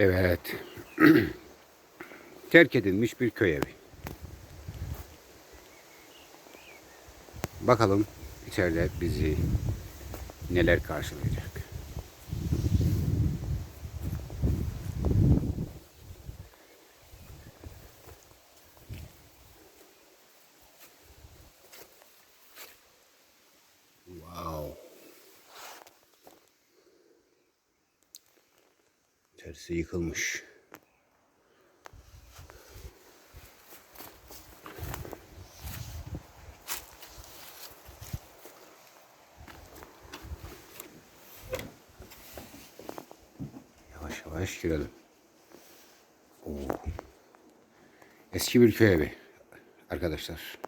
Evet. Terk edilmiş bir köy evi. Bakalım içeride bizi neler karşılayacak. Tersi yıkılmış. Yavaş yavaş girelim. Oo. Eski bir köy evi arkadaşlar.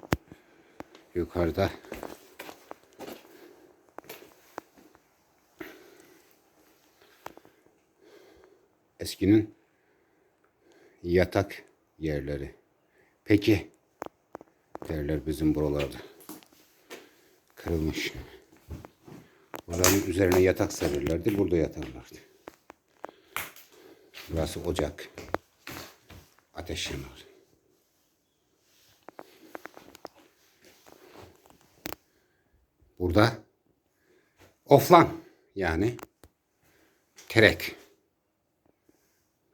Yukarıda eskinin yatak yerleri. Peki derler bizim buralarda. Kırılmış. Buranın üzerine yatak serirlerdi. Burada yatarlardı. Burası ocak. Ateş yanar. Burada oflan yani terek.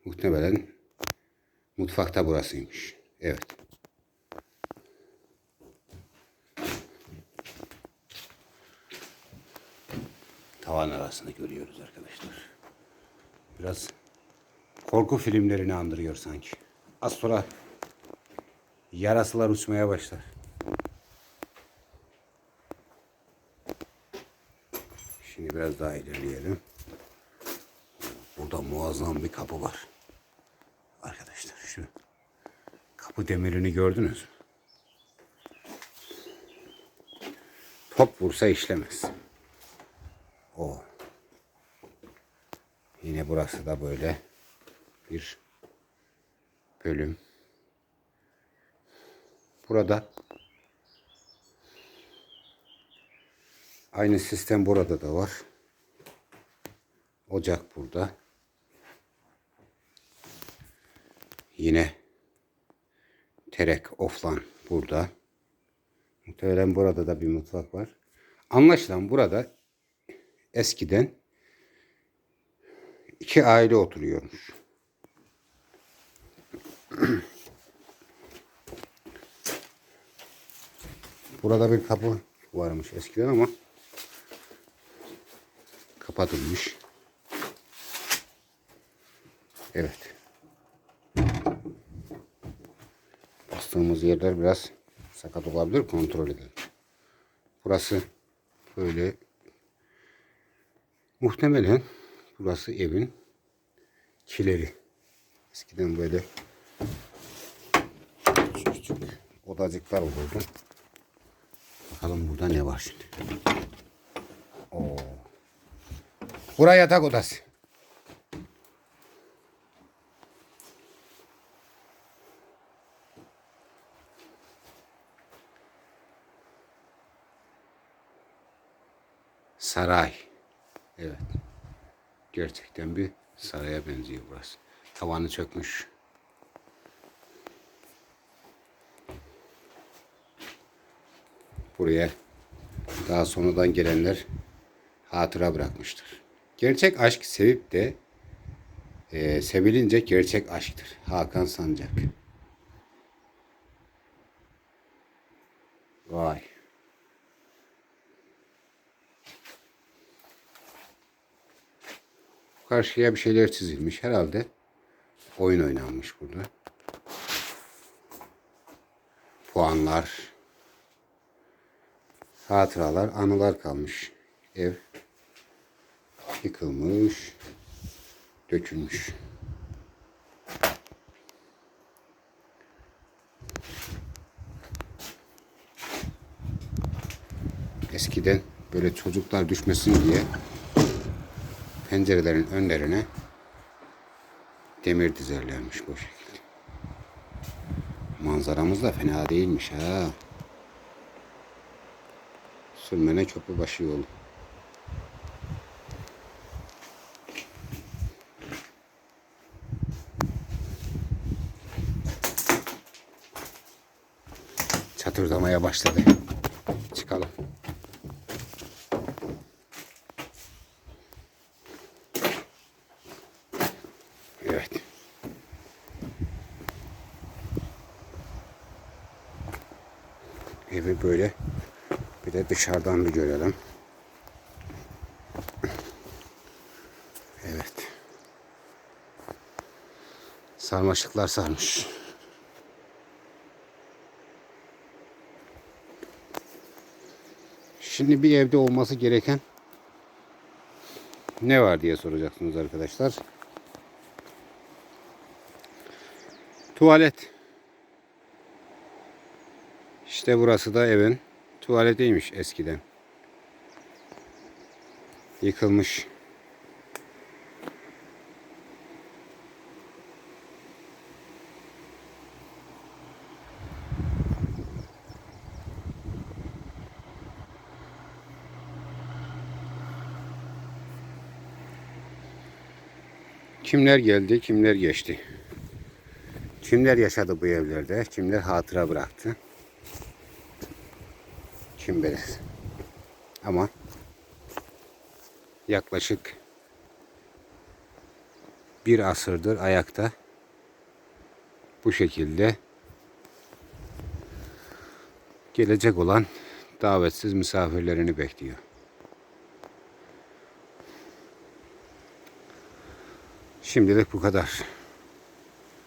Muhtemelen mutfakta burasıymış. Evet. Tavan arasını görüyoruz arkadaşlar. Biraz korku filmlerini andırıyor sanki. Az sonra yarasılar uçmaya başlar. Şimdi biraz daha ilerleyelim. Burada muazzam bir kapı var. Arkadaşlar şu kapı demirini gördünüz mü? Top vursa işlemez. O. Yine burası da böyle bir bölüm. Burada aynı sistem burada da var. Ocak burada. Yine terek oflan burada. Muhtemelen burada da bir mutfak var. Anlaşılan burada eskiden iki aile oturuyormuş. Burada bir kapı varmış eskiden ama kapatılmış. Evet. Bastığımız yerler biraz sakat olabilir. Kontrol edelim. Burası böyle muhtemelen burası evin kileri. Eskiden böyle küçük odacıklar olurdu. Bakalım burada ne var şimdi. Oo. Buraya yatak odası. Saray. Evet. Gerçekten bir saraya benziyor burası. Tavanı çökmüş. Buraya daha sonradan gelenler hatıra bırakmıştır. Gerçek aşk sevip de e, sevilince gerçek aşktır. Hakan Sancak. Vay. Karşıya bir şeyler çizilmiş herhalde. Oyun oynanmış burada. Puanlar, hatıralar, anılar kalmış. Ev yıkılmış, dökülmüş. Eskiden böyle çocuklar düşmesin diye pencerelerin önlerine demir dizerlermiş bu şekilde. Manzaramız da fena değilmiş ha. Sürmene Köprübaşı yolu. Çatırdamaya başladı. Evi böyle bir de dışarıdan bir görelim. Evet. Sarmaşıklar sarmış. Şimdi bir evde olması gereken ne var diye soracaksınız arkadaşlar. Tuvalet. İşte burası da evin tuvaletiymiş eskiden. Yıkılmış. Kimler geldi, kimler geçti? Kimler yaşadı bu evlerde? Kimler hatıra bıraktı? Bilir. Ama yaklaşık bir asırdır ayakta bu şekilde gelecek olan davetsiz misafirlerini bekliyor. Şimdilik bu kadar.